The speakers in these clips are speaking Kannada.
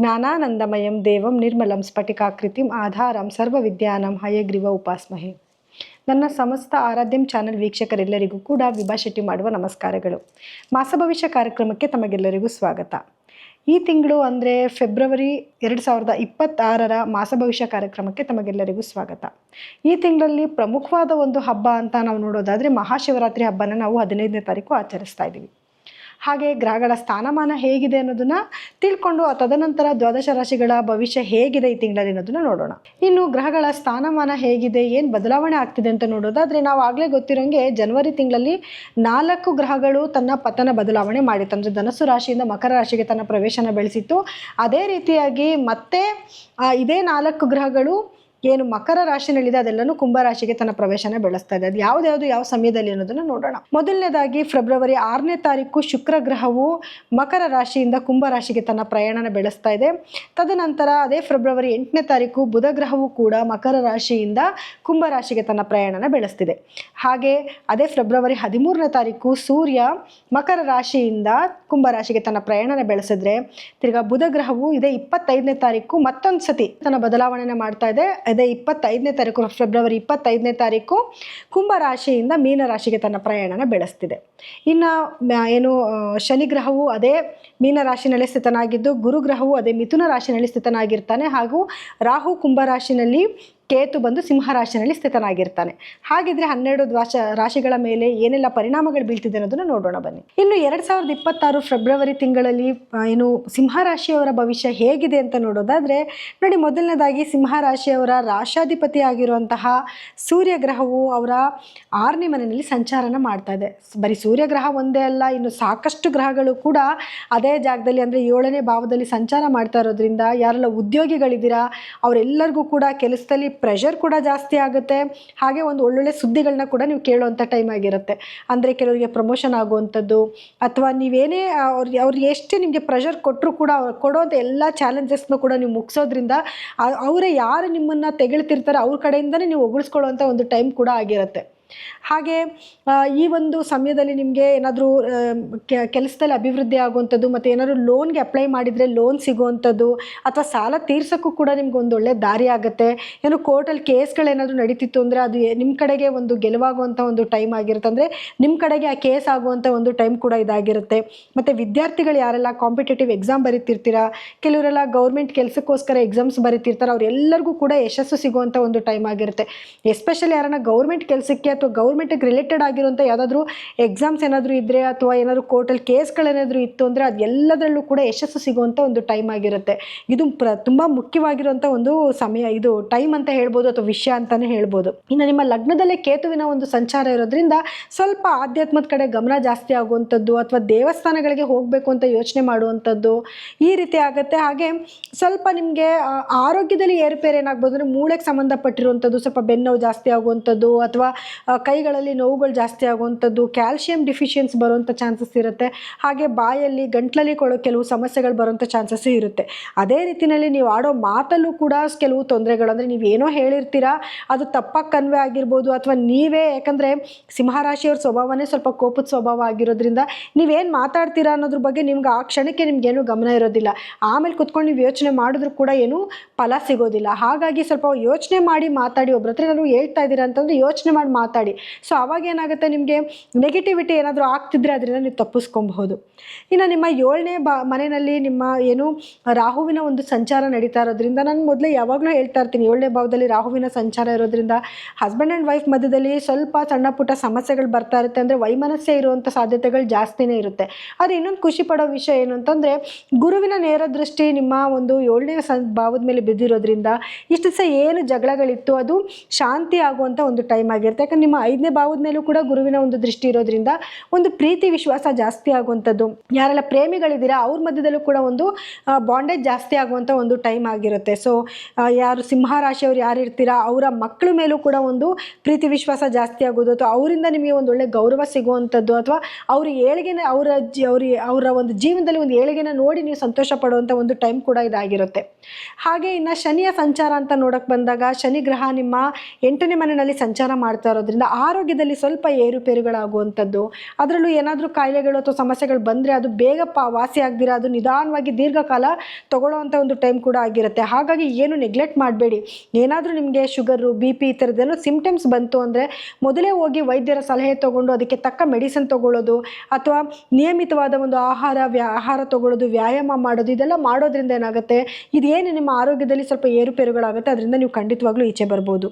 ಜ್ಞಾನಾನಂದಮಯಂ ದೇವಂ ನಿರ್ಮಲಂ ಸ್ಫಟಿಕಾಕೃತಿಂ ಆಧಾರಂ ಸರ್ವವಿದ್ಯಾನಂ ಹಯಗ್ರೀವ ಉಪಾಸ್ಮಹೆ. ನನ್ನ ಸಮಸ್ತ ಆರಾಧ್ಯಂ ಚಾನೆಲ್ ವೀಕ್ಷಕರೆಲ್ಲರಿಗೂ ಕೂಡ ವಿಭಾ ಶೆಟ್ಟಿ ಮಾಡುವ ನಮಸ್ಕಾರಗಳು. ಮಾಸ ಭವಿಷ್ಯ ಕಾರ್ಯಕ್ರಮಕ್ಕೆ ತಮಗೆಲ್ಲರಿಗೂ ಸ್ವಾಗತ. ಈ ತಿಂಗಳು ಅಂದರೆ ಫೆಬ್ರವರಿ ಎರಡು ಸಾವಿರದ ಇಪ್ಪತ್ತಾರರ ಮಾಸ ಭವಿಷ್ಯ ಕಾರ್ಯಕ್ರಮಕ್ಕೆ ತಮಗೆಲ್ಲರಿಗೂ ಸ್ವಾಗತ. ಈ ತಿಂಗಳಲ್ಲಿ ಪ್ರಮುಖವಾದ ಒಂದು ಹಬ್ಬ ಅಂತ ನಾವು ನೋಡೋದಾದರೆ ಮಹಾಶಿವರಾತ್ರಿ ಹಬ್ಬನ ನಾವು ಹದಿನೈದನೇ ತಾರೀಕು ಆಚರಿಸ್ತಾ ಇದ್ದೀವಿ. ಹಾಗೆ ಗ್ರಹಗಳ ಸ್ಥಾನಮಾನ ಹೇಗಿದೆ ಅನ್ನೋದನ್ನ ತಿಳ್ಕೊಂಡು ತದನಂತರ ದ್ವಾದಶ ರಾಶಿಗಳ ಭವಿಷ್ಯ ಹೇಗಿದೆ ಈ ತಿಂಗಳಲ್ಲಿ ಅನ್ನೋದನ್ನ ನೋಡೋಣ. ಇನ್ನು ಗ್ರಹಗಳ ಸ್ಥಾನಮಾನ ಹೇಗಿದೆ, ಏನು ಬದಲಾವಣೆ ಆಗ್ತಿದೆ ಅಂತ ನೋಡೋದಾದ್ರೆ ನಾವು ಆಗಲೇ ಗೊತ್ತಿರೋಂಗೆ ಜನವರಿ ತಿಂಗಳಲ್ಲಿ ನಾಲ್ಕು ಗ್ರಹಗಳು ತನ್ನ ಪತನ ಬದಲಾವಣೆ ಮಾಡಿತ್ತು. ಅಂದ್ರೆ ಧನಸ್ಸು ರಾಶಿಯಿಂದ ಮಕರ ರಾಶಿಗೆ ತನ್ನ ಪ್ರವೇಶನ ಬೆಳೆಸಿತ್ತು. ಅದೇ ರೀತಿಯಾಗಿ ಮತ್ತೆ ಇದೇ ನಾಲ್ಕು ಗ್ರಹಗಳು ಏನು ಮಕರ ರಾಶಿನಲ್ಲಿದೆ ಅದೆಲ್ಲನೂ ಕುಂಭ ರಾಶಿಗೆ ತನ್ನ ಪ್ರವೇಶನ ಬೆಳೆಸ್ತಾ ಇದೆ. ಅದು ಯಾವ್ದಾವ್ದು ಯಾವ ಸಮಯದಲ್ಲಿ ಅನ್ನೋದನ್ನ ನೋಡೋಣ. ಮೊದಲನೇದಾಗಿ ಫೆಬ್ರವರಿ ಆರನೇ ತಾರೀಕು ಶುಕ್ರ ಗ್ರಹವು ಮಕರ ರಾಶಿಯಿಂದ ಕುಂಭ ರಾಶಿಗೆ ತನ್ನ ಪ್ರಯಾಣನ ಬೆಳೆಸ್ತಾ ಇದೆ. ತದನಂತರ ಅದೇ ಫೆಬ್ರವರಿ ಎಂಟನೇ ತಾರೀಕು ಬುಧ ಗ್ರಹವು ಕೂಡ ಮಕರ ರಾಶಿಯಿಂದ ಕುಂಭ ರಾಶಿಗೆ ತನ್ನ ಪ್ರಯಾಣನ ಬೆಳೆಸ್ತಿದೆ. ಹಾಗೆ ಅದೇ ಫೆಬ್ರವರಿ ಹದಿಮೂರನೇ ತಾರೀಕು ಸೂರ್ಯ ಮಕರ ರಾಶಿಯಿಂದ ಕುಂಭ ರಾಶಿಗೆ ತನ್ನ ಪ್ರಯಾಣನ ಬೆಳೆಸಿದ್ರೆ, ತಿರ್ಗಾ ಬುಧ ಗ್ರಹವು ಇದೇ ಇಪ್ಪತ್ತೈದನೇ ತಾರೀಕು ಮತ್ತೊಂದು ಸತಿ ತನ್ನ ಬದಲಾವಣೆನ ಮಾಡ್ತಾ ಇದೆ. ಅದೇ ಇಪ್ಪತ್ತೈದನೇ ತಾರೀಕು, ಫೆಬ್ರವರಿ ಇಪ್ಪತ್ತೈದನೇ ತಾರೀಕು ಕುಂಭ ರಾಶಿಯಿಂದ ಮೀನ ರಾಶಿಗೆ ತನ್ನ ಪ್ರಯಾಣನ ಬೆಳೆಸ್ತಿದೆ. ಇನ್ನು ಏನು ಶನಿಗ್ರಹವು ಶನಿ ಗ್ರಹವು ಅದೇ ಮೀನರಾಶಿನಲ್ಲಿ ಸ್ಥಿತನಾಗಿದ್ದು ಗುರುಗ್ರಹವು ಅದೇ ಮಿಥುನ ರಾಶಿನಲ್ಲಿ ಸ್ಥಿತನಾಗಿರ್ತಾನೆ ಹಾಗೂ ರಾಹು ಕುಂಭ ರಾಶಿನಲ್ಲಿ ಕೇತು ಬಂದು ಸಿಂಹ ರಾಶಿನಲ್ಲಿ ಸ್ಥಿತನಾಗಿರ್ತಾನೆ. ಹಾಗಿದ್ರೆ ಹನ್ನೆರಡು ದ್ವಾಶ ರಾಶಿಗಳ ಮೇಲೆ ಏನೆಲ್ಲ ಪರಿಣಾಮಗಳು ಬೀಳ್ತಿದೆ ಅನ್ನೋದನ್ನ ನೋಡೋಣ ಬನ್ನಿ. ಇನ್ನು ಎರಡ್ ಸಾವಿರದ ಇಪ್ಪತ್ತಾರು ಫೆಬ್ರವರಿ ತಿಂಗಳಲ್ಲಿ ಏನು ಸಿಂಹ ರಾಶಿಯವರ ಭವಿಷ್ಯ ಹೇಗಿದೆ ಅಂತ ನೋಡೋದಾದ್ರೆ, ನೋಡಿ ಮೊದಲನೇದಾಗಿ ಸಿಂಹ ರಾಶಿಯವರ ರಾಶಾಧಿಪತಿ ಆಗಿರುವಂತಹ ಸೂರ್ಯ ಗ್ರಹವು ಅವರ ಆರನೇ ಮನೆಯಲ್ಲಿ ಸಂಚಾರನ ಮಾಡ್ತಾ ಇದೆ. ಬರೀ ಸೂರ್ಯ ಗ್ರಹ ಒಂದೇ ಅಲ್ಲ, ಇನ್ನು ಸಾಕಷ್ಟು ಗ್ರಹಗಳು ಕೂಡ ಅದೇ ಜಾಗದಲ್ಲಿ ಅಂದರೆ ಏಳನೇ ಭಾವದಲ್ಲಿ ಸಂಚಾರ ಮಾಡ್ತಾ ಇರೋದ್ರಿಂದ ಯಾರೆಲ್ಲ ಉದ್ಯೋಗಿಗಳಿದ್ದೀರಾ, ಅವರೆಲ್ಲರಿಗೂ ಕೂಡ ಕೆಲಸದಲ್ಲಿ ಪ್ರೆಷರ್ ಕೂಡ ಜಾಸ್ತಿ ಆಗುತ್ತೆ. ಹಾಗೆ ಒಂದು ಒಳ್ಳೊಳ್ಳೆ ಸುದ್ದಿಗಳನ್ನ ಕೂಡ ನೀವು ಕೇಳುವಂಥ ಟೈಮ್ ಆಗಿರುತ್ತೆ. ಅಂದರೆ ಕೆಲವರಿಗೆ ಪ್ರಮೋಷನ್ ಆಗುವಂಥದ್ದು, ಅಥವಾ ನೀವೇನೇ ಅವ್ರಿಗೆ ಅವ್ರಿಗೆ ಎಷ್ಟು ನಿಮಗೆ ಪ್ರೆಷರ್ ಕೊಟ್ಟರು ಕೂಡ ಅವ್ರು ಕೊಡೋಂಥ ಎಲ್ಲ ಚಾಲೆಂಜಸ್ನ ಕೂಡ ನೀವು ಮುಗಿಸೋದ್ರಿಂದ ಅವರೇ ಯಾರು ನಿಮ್ಮನ್ನು ತೆಗಳ್ತಿರ್ತಾರೆ ಅವ್ರ ಕಡೆಯಿಂದನೇ ನೀವು ಒಗಳಿಸ್ಕೊಳ್ಳೋವಂಥ ಒಂದು ಟೈಮ್ ಕೂಡ ಆಗಿರುತ್ತೆ. ಹಾಗೆ ಈ ಒಂದು ಸಮಯದಲ್ಲಿ ನಿಮಗೆ ಏನಾದರೂ ಕೆಲಸದಲ್ಲಿ ಅಭಿವೃದ್ಧಿ ಆಗುವಂಥದ್ದು ಮತ್ತು ಏನಾದರೂ ಲೋನ್ಗೆ ಅಪ್ಲೈ ಮಾಡಿದರೆ ಲೋನ್ ಸಿಗುವಂಥದ್ದು ಅಥವಾ ಸಾಲ ತೀರ್ಸೋಕ್ಕೂ ಕೂಡ ನಿಮ್ಗೆ ಒಂದು ಒಳ್ಳೆ ದಾರಿ ಆಗುತ್ತೆ. ಏನು ಕೋರ್ಟಲ್ಲಿ ಕೇಸ್ಗಳೇನಾದರೂ ನಡೀತಿತ್ತು ಅಂದರೆ ಅದು ನಿಮ್ಮ ಕಡೆಗೆ ಒಂದು ಗೆಲುವಾಗುವಂಥ ಒಂದು ಟೈಮ್ ಆಗಿರುತ್ತೆ. ಅಂದರೆ ನಿಮ್ಮ ಕಡೆಗೆ ಆ ಕೇಸ್ ಆಗುವಂಥ ಒಂದು ಟೈಮ್ ಕೂಡ ಇದಾಗಿರುತ್ತೆ. ಮತ್ತು ವಿದ್ಯಾರ್ಥಿಗಳು ಯಾರೆಲ್ಲ ಕಾಂಪಿಟೇಟಿವ್ ಎಕ್ಸಾಮ್ ಬರೀತಿರ್ತೀರಾ, ಕೆಲವರೆಲ್ಲ ಗೌರ್ಮೆಂಟ್ ಕೆಲಸಕ್ಕೋಸ್ಕರ ಎಕ್ಸಾಮ್ಸ್ ಬರೀತಿರ್ತಾರೆ, ಅವರೆಲ್ಲರಿಗೂ ಕೂಡ ಯಶಸ್ಸು ಸಿಗುವಂಥ ಒಂದು ಟೈಮ್ ಆಗಿರುತ್ತೆ. ಎಸ್ಪೆಷಲಿ ಯಾರನ್ನ ಗೌರ್ಮೆಂಟ್ ಕೆಲಸಕ್ಕೆ ಅಥವಾ ಗೌರ್ಮೆಂಟಿಗೆ ರಿಲೇಟೆಡ್ ಆಗಿರುವಂಥ ಯಾವುದಾದ್ರೂ ಎಕ್ಸಾಮ್ಸ್ ಏನಾದರೂ ಇದ್ದರೆ ಅಥವಾ ಏನಾದರೂ ಕೋರ್ಟಲ್ಲಿ ಕೇಸ್ಗಳೇನಾದರೂ ಇತ್ತು ಅಂದರೆ ಅದೆಲ್ಲದರಲ್ಲೂ ಕೂಡ ಯಶಸ್ಸು ಸಿಗುವಂಥ ಒಂದು ಟೈಮ್ ಆಗಿರುತ್ತೆ. ಇದು ಪ್ರ, ತುಂಬ ಮುಖ್ಯವಾಗಿರುವಂಥ ಒಂದು ಸಮಯ, ಇದು ಟೈಮ್ ಅಂತ ಹೇಳ್ಬೋದು ಅಥವಾ ವಿಷಯ ಅಂತಲೇ ಹೇಳ್ಬೋದು. ಇನ್ನು ನಿಮ್ಮ ಲಗ್ನದಲ್ಲೇ ಕೇತುವಿನ ಒಂದು ಸಂಚಾರ ಇರೋದ್ರಿಂದ ಸ್ವಲ್ಪ ಆಧ್ಯಾತ್ಮದ ಕಡೆ ಗಮನ ಜಾಸ್ತಿ ಆಗುವಂಥದ್ದು ಅಥವಾ ದೇವಸ್ಥಾನಗಳಿಗೆ ಹೋಗಬೇಕು ಅಂತ ಯೋಚನೆ ಮಾಡುವಂಥದ್ದು ಈ ರೀತಿ ಆಗುತ್ತೆ. ಹಾಗೆ ಸ್ವಲ್ಪ ನಿಮಗೆ ಆರೋಗ್ಯದಲ್ಲಿ ಏರುಪೇರು ಏನಾಗ್ಬೋದು ಅಂದರೆ ಮೂಳೆಗೆ ಸಂಬಂಧಪಟ್ಟಿರುವಂಥದ್ದು, ಸ್ವಲ್ಪ ಬೆನ್ನೋವು ಜಾಸ್ತಿ ಆಗುವಂಥದ್ದು ಅಥವಾ ಕೈಗಳಲ್ಲಿ ನೋವುಗಳು ಜಾಸ್ತಿ ಆಗುವಂಥದ್ದು ಕ್ಯಾಲ್ಶಿಯಂ ಡಿಫಿಷಿಯನ್ಸ್ ಬರುವಂಥ ಚಾನ್ಸಸ್ ಇರುತ್ತೆ. ಹಾಗೆ ಬಾಯಲ್ಲಿ, ಗಂಟ್ಲಲ್ಲಿ ಕೊಡೋ ಕೆಲವು ಸಮಸ್ಯೆಗಳು ಬರುವಂಥ ಚಾನ್ಸಸ್ ಇರುತ್ತೆ. ಅದೇ ರೀತಿಯಲ್ಲಿ ನೀವು ಆಡೋ ಮಾತಲ್ಲೂ ಕೂಡ ಕೆಲವು ತೊಂದರೆಗಳು, ಅಂದರೆ ನೀವು ಏನೋ ಹೇಳಿರ್ತೀರಾ, ಅದು ತಪ್ಪಾಗಿ ಕನ್ವೆ ಆಗಿರ್ಬೋದು ಅಥವಾ ನೀವೇ, ಯಾಕಂದರೆ ಸಿಂಹರಾಶಿಯವ್ರ ಸ್ವಭಾವನೇ ಸ್ವಲ್ಪ ಕೋಪದ ಸ್ವಭಾವ ಆಗಿರೋದ್ರಿಂದ ನೀವೇನು ಮಾತಾಡ್ತೀರಾ ಅನ್ನೋದ್ರ ಬಗ್ಗೆ ನಿಮ್ಗೆ ಆ ಕ್ಷಣಕ್ಕೆ ನಿಮ್ಗೇನು ಗಮನ ಇರೋದಿಲ್ಲ. ಆಮೇಲೆ ಕುತ್ಕೊಂಡು ನೀವು ಯೋಚನೆ ಮಾಡಿದ್ರು ಕೂಡ ಏನು ಫಲ ಸಿಗೋದಿಲ್ಲ. ಹಾಗಾಗಿ ಸ್ವಲ್ಪ ಯೋಚನೆ ಮಾಡಿ ಮಾತಾಡಿ ಒಬ್ಬರ ಹತ್ರ ನಾನು ಹೇಳ್ತಾ ಇದ್ದೀರಾ ಅಂತಂದರೆ ಯೋಚನೆ ಮಾಡಿ ಮಾತಾಡಿ. ಸೊ ಅವಾಗ ಏನಾಗುತ್ತೆ ನಿಮಗೆ ನೆಗೆಟಿವಿಟಿ ಏನಾದರೂ ಆಗ್ತಿದ್ರೆ ಅದರಿಂದ ನೀವು ತಪ್ಪಿಸ್ಕೊಬಹುದು. ಇನ್ನು ನಿಮ್ಮ ಏಳನೇ ಬಾ, ಮನೆಯಲ್ಲಿ ನಿಮ್ಮ ಏನು ರಾಹುವಿನ ಒಂದು ಸಂಚಾರ ನಡೀತಾ ಇರೋದ್ರಿಂದ, ನಾನು ಮೊದಲೇ ಯಾವಾಗಲೂ ಹೇಳ್ತಾ ಇರ್ತೀನಿ, ಏಳನೇ ಭಾವದಲ್ಲಿ ರಾಹುವಿನ ಸಂಚಾರ ಇರೋದ್ರಿಂದ ಹಸ್ಬೆಂಡ್ ಆ್ಯಂಡ್ ವೈಫ್ ಮಧ್ಯದಲ್ಲಿ ಸ್ವಲ್ಪ ಸಣ್ಣ ಪುಟ್ಟ ಸಮಸ್ಯೆಗಳು ಬರ್ತಾ ಇರುತ್ತೆ ಅಂದರೆ ವೈಮನಸ್ಸೇ ಇರುವಂಥ ಸಾಧ್ಯತೆಗಳು ಜಾಸ್ತಿನೇ ಇರುತ್ತೆ. ಆದರೆ ಇನ್ನೊಂದು ಖುಷಿ ಪಡೋ ವಿಷಯ ಏನು ಅಂತಂದರೆ, ಗುರುವಿನ ನೇರ ದೃಷ್ಟಿ ನಿಮ್ಮ ಒಂದು ಏಳನೇ ಭಾವದ ಮೇಲೆ ಬಿದ್ದಿರೋದ್ರಿಂದ ಇಷ್ಟು ಸಹ ಏನು ಜಗಳಗಳಿತ್ತು ಅದು ಶಾಂತಿ ಆಗುವಂಥ ಒಂದು ಟೈಮ್ ಆಗಿರುತ್ತೆ. ಯಾಕಂದ್ರೆ ನಿಮ್ಮ ಐದನೇ ಭಾವದ ಮೇಲೂ ಕೂಡ ಗುರುವಿನ ಒಂದು ದೃಷ್ಟಿ ಇರೋದ್ರಿಂದ ಒಂದು ಪ್ರೀತಿ ವಿಶ್ವಾಸ ಜಾಸ್ತಿ ಆಗುವಂಥದ್ದು. ಯಾರೆಲ್ಲ ಪ್ರೇಮಿಗಳಿದ್ದೀರಾ, ಅವ್ರ ಮಧ್ಯದಲ್ಲೂ ಕೂಡ ಒಂದು ಬಾಂಡೇಜ್ ಜಾಸ್ತಿ ಆಗುವಂಥ ಒಂದು ಟೈಮ್ ಆಗಿರುತ್ತೆ. ಸೊ ಯಾರು ಸಿಂಹ ರಾಶಿಯವ್ರು ಯಾರು ಇರ್ತೀರಾ ಅವರ ಮಕ್ಕಳ ಮೇಲೂ ಕೂಡ ಒಂದು ಪ್ರೀತಿ ವಿಶ್ವಾಸ ಜಾಸ್ತಿ ಆಗೋದು. ಅಥವಾ ಅವರಿಂದ ನಿಮಗೆ ಒಂದು ಒಳ್ಳೆ ಗೌರವ ಸಿಗುವಂಥದ್ದು ಅಥವಾ ಅವ್ರ ಏಳಿಗೆನ, ಅವರ ಜಿ, ಅವ್ರ, ಅವರ ಒಂದು ಜೀವನದಲ್ಲಿ ಒಂದು ಏಳಿಗೆನ ನೋಡಿ ನೀವು ಸಂತೋಷ ಪಡುವಂಥ ಒಂದು ಟೈಮ್ ಕೂಡ ಇದಾಗಿರುತ್ತೆ. ಹಾಗೆ ಇನ್ನು ಶನಿಯ ಸಂಚಾರ ಅಂತ ನೋಡೋಕ್ಕೆ ಬಂದಾಗ, ಶನಿ ಗ್ರಹ ನಿಮ್ಮ ಎಂಟನೇ ಮನೆಯಲ್ಲಿ ಸಂಚಾರ ಮಾಡ್ತಾ ಮಾಡೋದ್ರಿಂದ ಆರೋಗ್ಯದಲ್ಲಿ ಸ್ವಲ್ಪ ಏರುಪೇರುಗಳಾಗುವಂಥದ್ದು, ಅದರಲ್ಲೂ ಏನಾದರೂ ಕಾಯಿಲೆಗಳು ಅಥವಾ ಸಮಸ್ಯೆಗಳು ಬಂದರೆ ಅದು ಬೇಗ ಪ, ವಾಸಿ ಆಗದಿರ, ಅದು ನಿಧಾನವಾಗಿ ದೀರ್ಘಕಾಲ ತಗೊಳ್ಳೋವಂಥ ಒಂದು ಟೈಮ್ ಕೂಡ ಆಗಿರುತ್ತೆ. ಹಾಗಾಗಿ ಏನು ನೆಗ್ಲೆಕ್ಟ್ ಮಾಡಬೇಡಿ. ಏನಾದರೂ ನಿಮಗೆ ಶುಗರು, ಬಿ ಪಿ ಈ ಥರದ್ದೇನೋ ಸಿಮ್ಟಮ್ಸ್ ಬಂತು ಅಂದರೆ ಮೊದಲೇ ಹೋಗಿ ವೈದ್ಯರ ಸಲಹೆ ತೊಗೊಂಡು ಅದಕ್ಕೆ ತಕ್ಕ ಮೆಡಿಸಿನ್ ತೊಗೊಳ್ಳೋದು ಅಥವಾ ನಿಯಮಿತವಾದ ಒಂದು ಆಹಾರ, ವ್ಯಾ, ಆಹಾರ ತೊಗೊಳ್ಳೋದು, ವ್ಯಾಯಾಮ ಮಾಡೋದು, ಇದೆಲ್ಲ ಮಾಡೋದ್ರಿಂದ ಏನಾಗುತ್ತೆ? ಇದೇನು ನಿಮ್ಮ ಆರೋಗ್ಯದಲ್ಲಿ ಸ್ವಲ್ಪ ಏರುಪೇರುಗಳಾಗುತ್ತೆ, ಅದರಿಂದ ನೀವು ಖಂಡಿತವಾಗ್ಲೂ ಈಚೆ ಬರ್ಬೋದು.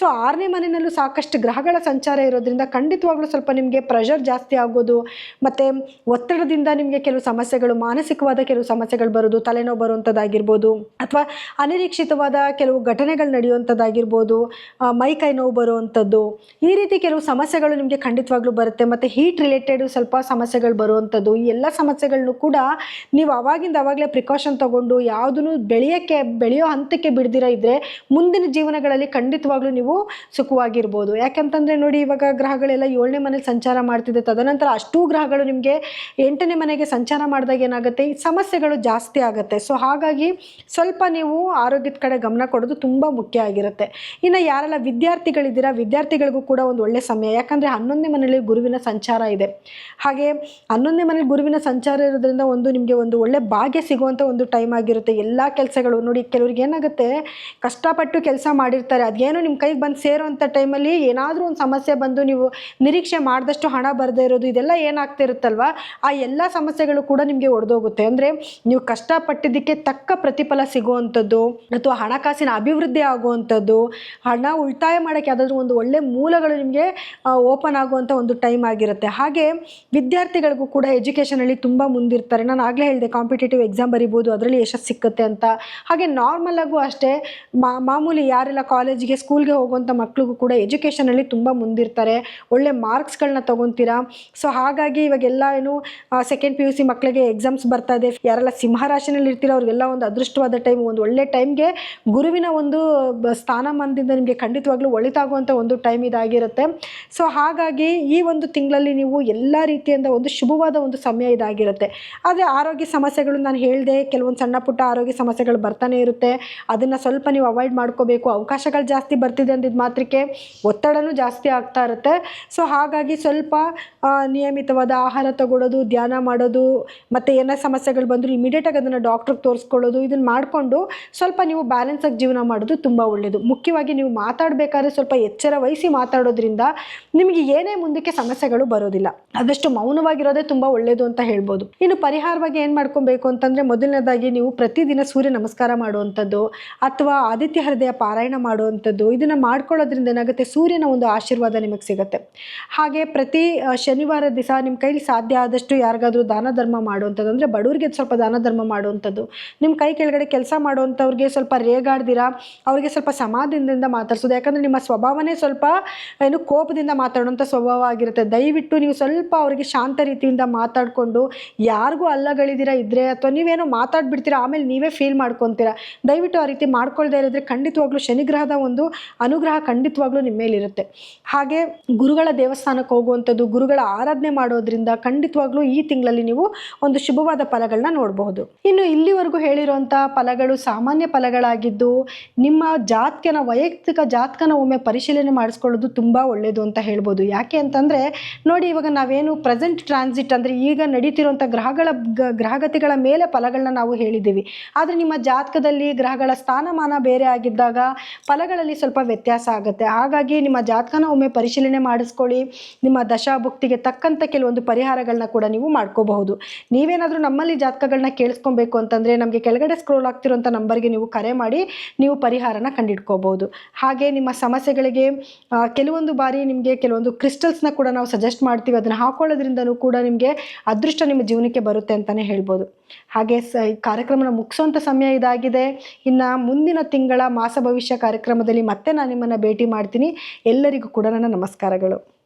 ಸೊ ಆರನೇ ಮನೆಯಲ್ಲೂ ಸಾಕಷ್ಟು ಗ್ರಹಗಳ ಸಂಚಾರ ಇರೋದ್ರಿಂದ ಖಂಡಿತವಾಗ್ಲೂ ಸ್ವಲ್ಪ ನಿಮಗೆ ಪ್ರೆಷರ್ ಜಾಸ್ತಿ ಆಗೋದು, ಮತ್ತು ಒತ್ತಡದಿಂದ ನಿಮಗೆ ಕೆಲವು ಸಮಸ್ಯೆಗಳು, ಮಾನಸಿಕವಾದ ಕೆಲವು ಸಮಸ್ಯೆಗಳು ಬರೋದು, ತಲೆನೋವು ಬರುವಂಥದ್ದಾಗಿರ್ಬೋದು ಅಥವಾ ಅನಿರೀಕ್ಷಿತವಾದ ಕೆಲವು ಘಟನೆಗಳು ನಡೆಯುವಂಥದ್ದಾಗಿರ್ಬೋದು ಮೈ ಕೈ ನೋವು ಬರುವಂಥದ್ದು ಈ ರೀತಿ ಕೆಲವು ಸಮಸ್ಯೆಗಳು ನಿಮಗೆ ಖಂಡಿತವಾಗ್ಲೂ ಬರುತ್ತೆ. ಮತ್ತು ಹೀಟ್ ರಿಲೇಟೆಡ್ ಸ್ವಲ್ಪ ಸಮಸ್ಯೆಗಳು ಬರುವಂಥದ್ದು ಈ ಎಲ್ಲ ಸಮಸ್ಯೆಗಳನ್ನು ಕೂಡ ನೀವು ಅವಾಗಿಂದ ಅವಾಗಲೇ ಪ್ರಿಕಾಷನ್ ತಗೊಂಡು ಯಾವುದನ್ನು ಬೆಳೆಯೋಕ್ಕೆ, ಬೆಳೆಯೋ ಹಂತಕ್ಕೆ ಬಿಡ್ದಿರ ಇದ್ದರೆ ಮುಂದಿನ ಜೀವನಗಳಲ್ಲಿ ಖಂಡಿತವಾಗ್ಲೂ ನೀವು ಸುಖವಾಗಿರ್ಬೋದು. ಯಾಕಂತಂದರೆ ನೋಡಿ, ಇವಾಗ ಗ್ರಹಗಳೆಲ್ಲ ಏಳನೇ ಮನೇಲಿ ಸಂಚಾರ ಮಾಡ್ತಿದೆ. ತದನಂತರ ಅಷ್ಟೂ ಗ್ರಹಗಳು ನಿಮಗೆ ಎಂಟನೇ ಮನೆಗೆ ಸಂಚಾರ ಮಾಡಿದಾಗ ಏನಾಗುತ್ತೆ? ಈ ಸಮಸ್ಯೆಗಳು ಜಾಸ್ತಿ ಆಗುತ್ತೆ. ಸೊ ಹಾಗಾಗಿ ಸ್ವಲ್ಪ ನೀವು ಆರೋಗ್ಯದ ಕಡೆ ಗಮನ ಕೊಡೋದು ತುಂಬ ಮುಖ್ಯ ಆಗಿರುತ್ತೆ. ಇನ್ನು ಯಾರೆಲ್ಲ ವಿದ್ಯಾರ್ಥಿಗಳಿದ್ದೀರಾ, ವಿದ್ಯಾರ್ಥಿಗಳಿಗೂ ಕೂಡ ಒಂದು ಒಳ್ಳೆಯ ಸಮಯ. ಯಾಕಂದರೆ ಹನ್ನೊಂದನೇ ಮನೆಯಲ್ಲಿ ಗುರುವಿನ ಸಂಚಾರ ಇದೆ. ಹಾಗೆ ಹನ್ನೊಂದನೇ ಮನೇಲಿ ಗುರುವಿನ ಸಂಚಾರ ಇರೋದ್ರಿಂದ ಒಂದು ನಿಮಗೆ ಒಂದು ಒಳ್ಳೆ ಭಾಗ್ಯ ಸಿಗುವಂಥ ಒಂದು ಟೈಮ್ ಆಗಿರುತ್ತೆ. ಎಲ್ಲ ಕೆಲಸಗಳು ನೋಡಿ, ಕೆಲವ್ರಿಗೆ ಏನಾಗುತ್ತೆ? ಕಷ್ಟಪಟ್ಟು ಕೆಲಸ ಮಾಡಿರ್ತಾರೆ. ಅದೇನೋ ನಿಮ್ಮ ಕೈಗೆ ಬಂದು ಸೇರೋವಂಥ ಟೈಮಲ್ಲಿ ಏನಾದರೂ ಒಂದು ಸಮಸ್ಯೆ ಬಂದು ನೀವು ನಿರೀಕ್ಷೆ ಮಾಡಿದಷ್ಟು ಹಣ ಬರದೇ ಇರೋದು, ಇದೆಲ್ಲ ಏನಾಗ್ತಾ ಇರುತ್ತಲ್ವ ಆ ಎಲ್ಲ ಸಮಸ್ಯೆಗಳು ಕೂಡ ನಿಮಗೆ ಒಡೆದೋಗುತ್ತೆ. ಅಂದರೆ ನೀವು ಕಷ್ಟಪಟ್ಟಿದ್ದಕ್ಕೆ ತಕ್ಕ ಪ್ರತಿಫಲ ಸಿಗುವಂಥದ್ದು, ಅಥವಾ ಹಣಕಾಸಿನ ಅಭಿವೃದ್ಧಿ ಆಗುವಂಥದ್ದು, ಹಣ ಉಳಿತಾಯ ಮಾಡೋಕ್ಕೆ ಯಾವುದಾದ್ರೂ ಒಂದು ಒಳ್ಳೆ ಮೂಲಗಳು ನಿಮಗೆ ಓಪನ್ ಆಗುವಂಥ ಒಂದು ಟೈಮ್ ಆಗಿರುತ್ತೆ. ಹಾಗೆ ವಿದ್ಯಾರ್ಥಿಗಳಿಗೂ ಕೂಡ ಎಜುಕೇಷನಲ್ಲಿ ತುಂಬ ಮುಂದಿರ್ತಾರೆ. ನಾನು ಆಗಲೇ ಹೇಳಿದೆ ಕಾಂಪಿಟೇಟಿವ್ ಎಕ್ಸಾಮ್ ಬರಿಬೋದು, ಅದರಲ್ಲಿ ಯಶಸ್ಸು ಸಿಕ್ಕುತ್ತೆ ಅಂತ. ಹಾಗೆ ನಾರ್ಮಲ್ ಆಗೂ ಅಷ್ಟೇ ಮಾಮೂಲಿ ಯಾರೆಲ್ಲ ಕಾಲೇಜಿಗೆ ಸ್ಕೂಲ್ಗೆ ಹೋಗುವಂಥ ಮಕ್ಕಳಿಗೂ ಕೂಡ ಎಜುಕೇಷನಲ್ಲಿ ತುಂಬ ಮುಂದಿರ್ತಾರೆ, ಒಳ್ಳೆ ಮಾರ್ಕ್ಸ್ಗಳನ್ನ ತೊಗೊತೀರಾ? ಸೊ ಹಾಗಾಗಿ ಇವಾಗೆಲ್ಲ ಏನು ಸೆಕೆಂಡ್ ಪಿ ಯು ಸಿ ಮಕ್ಕಳಿಗೆ ಎಕ್ಸಾಮ್ಸ್ ಬರ್ತಾ ಇದೆ. ಯಾರೆಲ್ಲ ಸಿಂಹರಾಶಿನಲ್ಲಿ ಇರ್ತೀರೋ ಅವ್ರಿಗೆಲ್ಲ ಒಂದು ಅದೃಷ್ಟವಾದ ಟೈಮ್ ಒಂದು ಒಳ್ಳೆ ಟೈಮ್ಗೆ ಗುರುವಿನ ಒಂದು ಸ್ಥಾನಮಾನದಿಂದ ನಿಮಗೆ ಖಂಡಿತವಾಗ್ಲೂ ಒಳಿತಾಗುವಂಥ ಒಂದು ಟೈಮ್ ಇದಾಗಿರುತ್ತೆ. ಸೊ ಹಾಗಾಗಿ ಈ ಒಂದು ತಿಂಗಳಲ್ಲಿ ನೀವು ಎಲ್ಲ ರೀತಿಯಿಂದ ಒಂದು ಶುಭವಾದ ಒಂದು ಸಮಯ ಇದಾಗಿರುತ್ತೆ. ಆದರೆ ಆರೋಗ್ಯ ಸಮಸ್ಯೆಗಳು ನಾನು ಹೇಳಿದೆ, ಕೆಲವೊಂದು ಸಣ್ಣ ಪುಟ್ಟ ಆರೋಗ್ಯ ಸಮಸ್ಯೆಗಳು ಬರ್ತಾನೆ ಇರುತ್ತೆ. ಅದನ್ನು ಸ್ವಲ್ಪ ನೀವು ಅವಾಯ್ಡ್ ಮಾಡ್ಕೋಬೇಕು. ಅವಕಾಶಗಳು ಜಾಸ್ತಿ ಬರ್ತಿದೆ ಅಂದಿದ್ದು ಮಾತ್ರಕ್ಕೆ ಒತ್ತಡನೂ ಜಾಸ್ತಿ ಆಗ್ತಾ ಇರುತ್ತೆ. ಸೊ ಹಾಗಾಗಿ ಸ್ವಲ್ಪ ನಿಯಮಿತವಾದ ಆಹಾರ ತಗೊಳ್ಳೋದು ಧ್ಯಾನ ಮಾಡೋದು, ಮತ್ತು ಏನೋ ಸಮಸ್ಯೆಗಳು ಬಂದರೂ ಇಮಿಡಿಯೇಟಾಗಿ ಅದನ್ನು ಡಾಕ್ಟ್ರಿಗೆ ತೋರಿಸ್ಕೊಳ್ಳೋದು ಇದನ್ನು ಮಾಡಿಕೊಂಡು ಸ್ವಲ್ಪ ನೀವು ಬ್ಯಾಲೆನ್ಸಾಗಿ ಜೀವನ ಮಾಡೋದು ತುಂಬ ಒಳ್ಳೆಯದು ಮುಖ್ಯವಾಗಿ ನೀವು ಮಾತಾಡಬೇಕಾದ್ರೆ ಸ್ವಲ್ಪ ಎಚ್ಚರ ವಹಿಸಿ ಮಾತಾಡೋದ್ರಿಂದ ನಿಮಗೆ ಏನೇ ಮುಂದಕ್ಕೆ ಸಮಸ್ಯೆಗಳು ಬರೋದಿಲ್ಲ. ಆದಷ್ಟು ಮೌನವಾಗಿರೋದೇ ತುಂಬ ಒಳ್ಳೆಯದು ಅಂತ ಹೇಳ್ಬೋದು. ಇನ್ನು ಪರಿಹಾರವಾಗಿ ಏನು ಮಾಡ್ಕೊಬೇಕು ಅಂತಂದರೆ ಮೊದಲನೇದಾಗಿ ನೀವು ಪ್ರತಿದಿನ ಸೂರ್ಯ ನಮಸ್ಕಾರ ಮಾಡುವಂಥದ್ದು, ಅಥವಾ ಆದಿತ್ಯ ಹೃದಯ ಪಾರಾಯಣ ಮಾಡುವಂಥದ್ದು, ಇದನ್ನು ಮಾಡ್ಕೊಳ್ಳೋದ್ರಿಂದ ಏನಾಗುತ್ತೆ? ಸೂರ್ಯನ ಒಂದು ಆಶೀರ್ವಾದ ನಿಮಗೆ ಸಿಗುತ್ತೆ. ಹಾಗೆ ಪ್ರತಿ ಶನಿವಾರ ದಿವಸ ನಿಮ್ಮ ಕೈಲಿ ಸಾಧ್ಯ ಆದಷ್ಟು ಯಾರಿಗಾದರೂ ದಾನ ಧರ್ಮ ಮಾಡುವಂಥದ್ದು, ಅಂದರೆ ಬಡವರಿಗೆ ಸ್ವಲ್ಪ ದಾನ ಧರ್ಮ ಮಾಡುವಂಥದ್ದು. ನಿಮ್ಮ ಕೈ ಕೆಳಗಡೆ ಕೆಲಸ ಮಾಡುವಂಥವ್ರಿಗೆ ಸ್ವಲ್ಪ ರೇಗಾಡ್ದಿರಾ, ಅವರಿಗೆ ಸ್ವಲ್ಪ ಸಮಾಧಾನದಿಂದ ಮಾತಾಡ್ಸೋದು. ಯಾಕಂದರೆ ನಿಮ್ಮ ಸ್ವಭಾವನೇ ಸ್ವಲ್ಪ, ಏನು ಕೋಪದಿಂದ ಮಾತಾಡುವಂಥ ಸ್ವಭಾವ ಆಗಿರುತ್ತೆ. ದಯವಿಟ್ಟು ನೀವು ಸ್ವಲ್ಪ ಅವರಿಗೆ ಶಾಂತ ರೀತಿಯಿಂದ ಮಾತಾಡಿಕೊಂಡು, ಯಾರಿಗೂ ಅಲ್ಲಗಳಿದ್ದೀರಾ ಇದ್ದರೆ ಅಥವಾ ನೀವೇನೋ ಮಾತಾಡ್ಬಿಡ್ತೀರಾ, ಆಮೇಲೆ ನೀವೇ ಫೀಲ್ ಮಾಡ್ಕೊತೀರಾ, ದಯವಿಟ್ಟು ಆ ರೀತಿ ಮಾಡ್ಕೊಳ್ದೇ ಇರಿದ್ರೆ ಖಂಡಿತವಾಗ್ಲೂ ಶನಿಗ್ರಹದ ಒಂದು ಅನುಗ್ರಹ ಖಂಡಿತವಾಗ್ಲೂ ನಿಮ್ಮ ಮೇಲಿರುತ್ತೆ. ಹಾಗೆ ಗುರುಗಳ ದೇವಸ್ಥಾನಕ್ಕೆ ಹೋಗುವಂಥದ್ದು, ಗುರುಗಳ ಆರಾಧನೆ ಮಾಡೋದ್ರಿಂದ ಖಂಡಿತವಾಗ್ಲೂ ಈ ತಿಂಗಳಲ್ಲಿ ನೀವು ಒಂದು ಶುಭವಾದ ಫಲಗಳನ್ನ ನೋಡಬಹುದು ಇನ್ನು ಇಲ್ಲಿವರೆಗೂ ಹೇಳಿರುವಂತಹ ಫಲಗಳು ಸಾಮಾನ್ಯ ಫಲಗಳಾಗಿದ್ದು, ನಿಮ್ಮ ಜಾತಕನ, ವೈಯಕ್ತಿಕ ಜಾತಕನ ಒಮ್ಮೆ ಪರಿಶೀಲನೆ ಮಾಡಿಸ್ಕೊಳ್ಳೋದು ತುಂಬ ಒಳ್ಳೆಯದು ಅಂತ ಹೇಳ್ಬೋದು. ಯಾಕೆ ಅಂತಂದರೆ, ನೋಡಿ ಇವಾಗ ನಾವೇನು ಪ್ರೆಸೆಂಟ್ ಟ್ರಾನ್ಸಿಟ್ ಅಂದರೆ ಈಗ ನಡೀತಿರುವಂಥ ಗ್ರಹಗಳ ಗ್ರಹಗತಿಗಳ ಮೇಲೆ ಫಲಗಳನ್ನ ನಾವು ಹೇಳಿದ್ದೀವಿ. ಆದರೆ ನಿಮ್ಮ ಜಾತಕದಲ್ಲಿ ಗ್ರಹಗಳ ಸ್ಥಾನಮಾನ ಬೇರೆ ಆಗಿದ್ದಾಗ, ಫಲಗಳಲ್ಲಿ ಸ್ವಲ್ಪ ವ್ಯತ್ಯಾಸ ಆಗುತ್ತೆ. ಹಾಗಾಗಿ ನಿಮ್ಮ ಜಾತಕನ ಒಮ್ಮೆ ಪರಿಶೀಲನೆ ಮಾಡಿಸ್ಕೊಳ್ಳಿ. ನಿಮ್ಮ ದಶಾಭುಕ್ತಿಗೆ ತಕ್ಕಂಥ ಕೆಲವೊಂದು ಪರಿಹಾರಗಳನ್ನ ಕೂಡ ನೀವು ಮಾಡ್ಕೋಬಹುದು. ನೀವೇನಾದರೂ ನಮ್ಮಲ್ಲಿ ಜಾತಕಗಳನ್ನ ಕೇಳಿಸ್ಕೊಬೇಕು ಅಂತಂದರೆ ನಮಗೆ ಕೆಳಗಡೆ ಸ್ಕ್ರೋಲ್ ಆಗ್ತಿರುವಂಥ ನಂಬರ್ಗೆ ನೀವು ಕರೆ ಮಾಡಿ ನೀವು ಪರಿಹಾರನ ಕಂಡಿಡ್ಕೋಬಹುದು. ಹಾಗೆ ನಿಮ್ಮ ಸಮಸ್ಯೆಗಳಿಗೆ ಕೆಲವೊಂದು ಬಾರಿ ನಿಮಗೆ ಕೆಲವೊಂದು ಕ್ರಿಸ್ಟಲ್ಸ್ನ ಕೂಡ ನಾವು ಸಜೆಸ್ಟ್ ಮಾಡ್ತೀವಿ. ಅದನ್ನು ಹಾಕೊಳ್ಳೋದ್ರಿಂದನೂ ಕೂಡ ನಿಮಗೆ ಅದೃಷ್ಟ ನಿಮ್ಮ ಜೀವನಕ್ಕೆ ಬರುತ್ತೆ ಅಂತಲೇ ಹೇಳ್ಬೋದು. ಹಾಗೆ ಸ ಕಾರ್ಯಕ್ರಮನ ಮುಗಿಸೋಂಥ ಸಮಯ ಇದಾಗಿದೆ. ಇನ್ನು ಮುಂದಿನ ತಿಂಗಳ ಮಾಸ ಭವಿಷ್ಯ ಕಾರ್ಯಕ್ರಮದಲ್ಲಿ ಮತ್ತೆ ನಾನು ನಿಮ್ಮನ್ನು ಭೇಟಿ ಮಾಡ್ತೀನಿ. ಎಲ್ಲರಿಗೂ ಕೂಡ ನನ್ನ ನಮಸ್ಕಾರಗಳು.